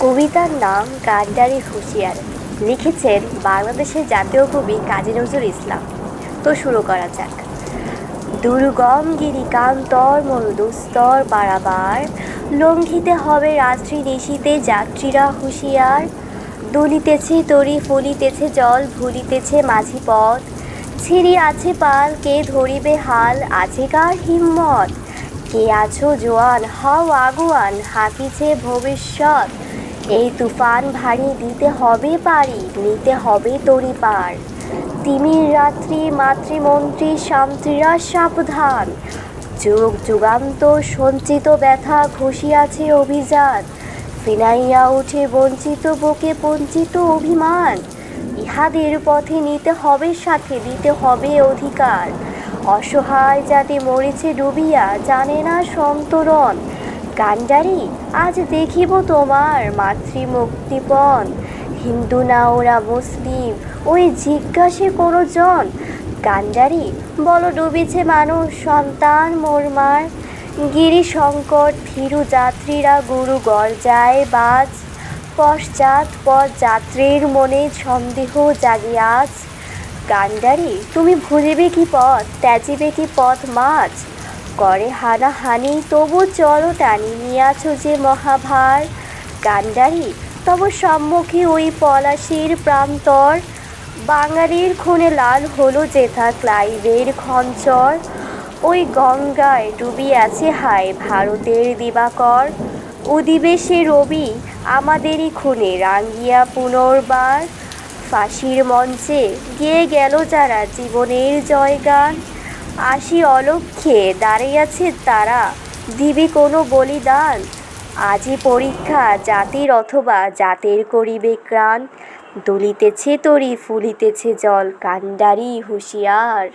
কবিতার নাম গান্ডারি হুঁশিয়ার। লিখেছেন বাংলাদেশের জাতীয় কবি কাজী নজরুল ইসলাম। তো শুরু করা যাক। দুর্গম গিরি কান্তর মরুদুস্তর পারাবার লঙ্ঘিতে হবে রাত্রি নিশীতে যাত্রীরা হুঁশিয়ার। দুলিতেছে তরি, ফলিতেছে জল, ভুলিতেছে মাঝি পথ। ছিঁড়ি আছে পাল, কে ধরিবে হাল, আছে কার হিম্মত? কে আছো জোয়ান, হাও আগুয়ান, হাঁকিছে ভবিষ্যৎ? এই তুফান ভারী দিতে হবে পারি, নিতে হবে তরি পার। তিমির রাত্রি মাতৃমন্ত্রী শান্তিরা সাবধান। যুগ যুগান্ত সঞ্চিত ব্যথা ঘষিয়াছে অভিযান। ফিনাইয়া উঠে বঞ্চিত বুকে বঞ্চিত অভিমান। ইহাদের পথে নিতে হবে সাথে, দিতে হবে অধিকার। অসহায় যাতে মরেছে ডুবিয়া, জানে না সন্তরণ। কান্ডারি আজ দেখিব তোমার মাতৃমুক্তিপণ। হিন্দু না ওরা মুসলিম, ওই জিজ্ঞাসে কোনো জন গান্ডারি বলো ডুবিছে মানুষ, সন্তান মোরমার। গিরি সংকট ধীরু যাত্রীরা গুরু গর্জায় বাজ। পশ্চাৎ পথ যাত্রীর মনে সন্দেহ জাগিয়াছ গান্ডারি তুমি ভুলিবে কি পথ, ত্যাজিবে কি পথ মাছ? করে হানাহানি, তবু চলো টানি, নিয়াছ যে মহাভার। গান্ডারি, তব সম্মুখে ওই পলাশির প্রান্তর। বাঙালির খুনে লাল হলো যেথা ক্লাইভের খঞ্চর। ওই গঙ্গায় ডুবি আছে হায় ভারতের দিবাকর। উদিবে সে রবি আমাদেরই খুনে রাঙ্গিয়া পুনর্বার। ফাঁসির মঞ্চে গিয়ে গেল যারা জীবনের জয়গান। আসি অলক্ষে দাঁড়িয়েছে তারা। দিবি কোনো বলিদান? আজি পরীক্ষা জাতির অথবা জাতের করিবে ক্রাণ। দুলিতেছে তরি, ফুলিতেছে জল কান্ডারি হুঁশিয়ার।